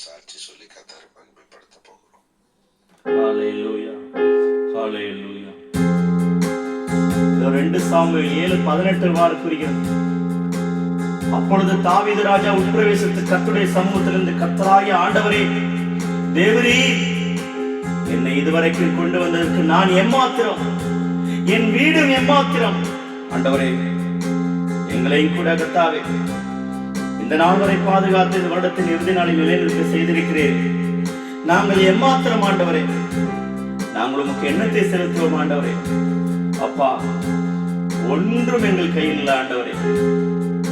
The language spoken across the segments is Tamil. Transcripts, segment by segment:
சாட்சி சொல்லி கத்தரை. மகிமைப்படுத்த போகிறோம். ரெண்டு சாமுவேல் ஏழு பதினெட்டு வாரம் குறிக்கிறது. அப்பொழுது தாவீது ராஜா உட்பிரவேசித்து கத்துடைய சமூகத்திலிருந்து கத்தராய ஆண்டவரே தேவரே என்னை இதுவரைக்கும் கொண்டு வந்ததற்கு நான் எம்மாத்திரம் என் வீடும் எம்மாத்திரம். ஆண்டவரே எங்களையும் கூட கத்தாவே இந்த நாள் வரை பாதுகாத்து இந்த வருடத்தின் இறுதி நாளில் நிலைநிறுத்த செய்திருக்கிறேன். நாங்கள் எம்மாத்திரம் ஆண்டவரே. நாங்கள் உமக்கு எண்ணத்தை செலுத்துவோம் ஆண்டவரே. அப்பா ஒன்றும் எங்கள் கையில் இல்லை ஆண்டவரே.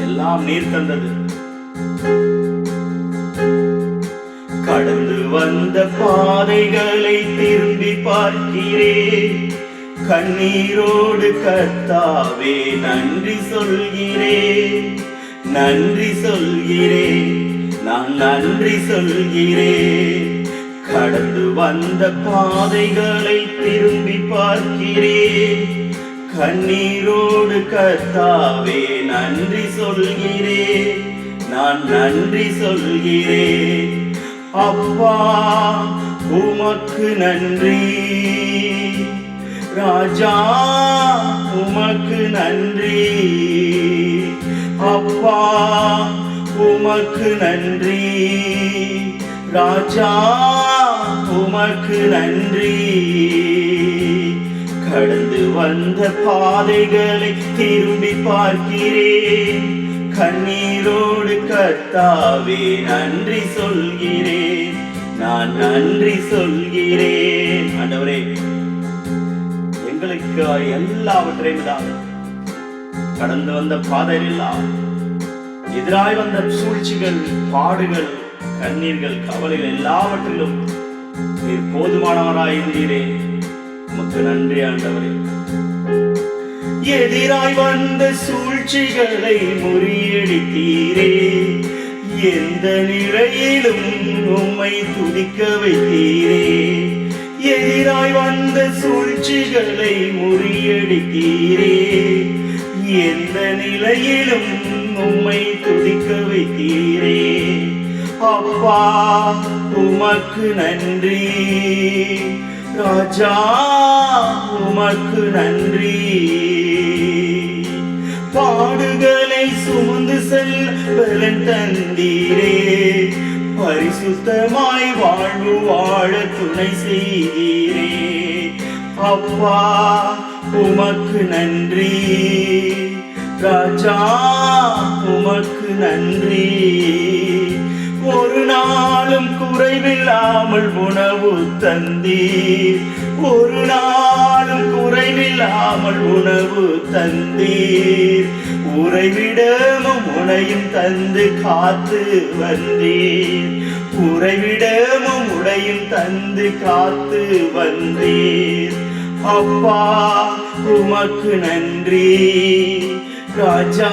எல்லாம் நீர் தந்தது. கடந்து வந்த பாதைகளை திரும்பி பார்க்கிறேன் கண்ணீரோடு கத்தாவே நன்றி சொல்கிறேன் நன்றி சொல்கிறேன் நான் நன்றி சொல்கிறேன் கடந்து வந்த பாதைகளை திரும்பி பார்க்கிறேன் கண்ணீரோடு கர்த்தாவே நன்றி சொல்கிறேன் நான் நன்றி சொல்கிறேன் அப்பா உமக்கு நன்றி. ராஜா உமக்கு நன்றி. அப்பா உமக்கு நன்றி. ராஜா உமக்கு நன்றி. கடந்து வந்த பாதைகளை திரும்பி பார்க்கிறேன். கண்ணீரோடு கர்த்தாவே நன்றி சொல்கிறேன். நான் நன்றி சொல்கிறேன். ஆண்டவரே எங்களுக்கு எல்லாவற்றையும் தான் கடந்து வந்த பாதையெல்லாம் எதிராய் வந்த சூழ்ச்சிகள் பாடுகள் கண்ணீர்கள் கவலைகள் எல்லாவற்றிலும் நீர் போதுமானவராயிருந்தீரே உமக்கு நன்றி ஆண்டவரே. எதிராய் வந்த சூழ்ச்சிகளை முறியடித்தீரே. எந்த நிலையிலும் உம்மை துதிக்க வைத்தீரே. எதிராய் வந்த சூழ்ச்சிகளை முறியடித்தீரே. எந்த நிலையிலும் உம்மை துதிக்க வைத்தீரே. அப்பா உமக்கு நன்றி. ராஜா உமக்கு நன்றி. பாடுகளை சுமந்து செல்ல பலன் தந்தீரே. பரிசுத்தமாய் வாழ்வு வாழ துணை செய்தீரே. அப்பா உமக்கு நன்றி. ராஜா உமக்கு நன்றி. ஒரு நாளும் குறைவில்லாமல் உணவு தந்தீர். ஒரு நாளும் குறைவில்லாமல் உணவு தந்தீர். உறைவிடமும் உனையும் தந்து காத்து வந்தீர். உறைவிடமும் உடையும் தந்து காத்து வந்தீர். அப்பா உமக்கு நன்றி. ராஜா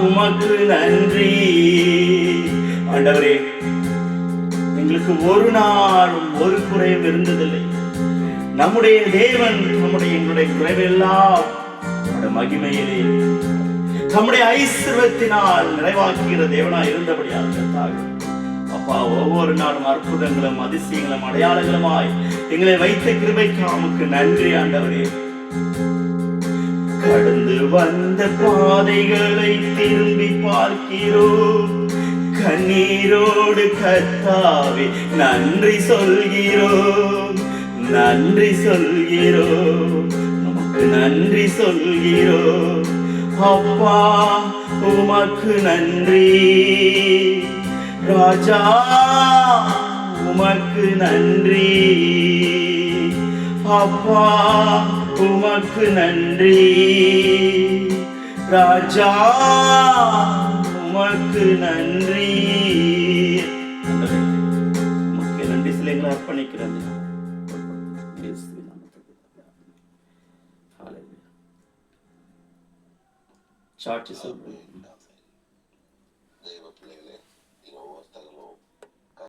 உமக்கு நன்றி. ஆண்டவரே எங்களுக்கு ஒரு நாளும் ஒரு குறையும் இருந்ததில்லை. நம்முடைய தேவன் நம்முடைய எங்களுடைய குறைவெல்லாம் மகிமையிலே நம்முடைய ஐஸ்வரத்தினால் நிறைவாக்குகிற தேவனா இருந்தபடியாக கர்த்தாவே. அப்பா ஒவ்வொரு நாளும் அற்புதங்களும் அதிசயங்களும் அடையாளங்களுமாய் எங்களை வைத்த கிருபைக்கு நமக்கு நன்றி ஆண்டவரே. கடந்து வந்த பாதைகளை திரும்பி பார்க்கிறோம் கண்ணீரோடு கத்தாவே நன்றி சொல்கிறோம் நன்றி சொல்கிறோம் நமக்கு நன்றி சொல்கிறோம் அப்பா உமக்கு நன்றி. ராஜா உமக்கு நன்றி. அப்பா உமக்கு நன்றி. ராஜா உமக்கு நன்றி. உமக்கு நன்றி சிலைகளை அர்ப்பணிக்கிறது சாட்சி சொல்றேன்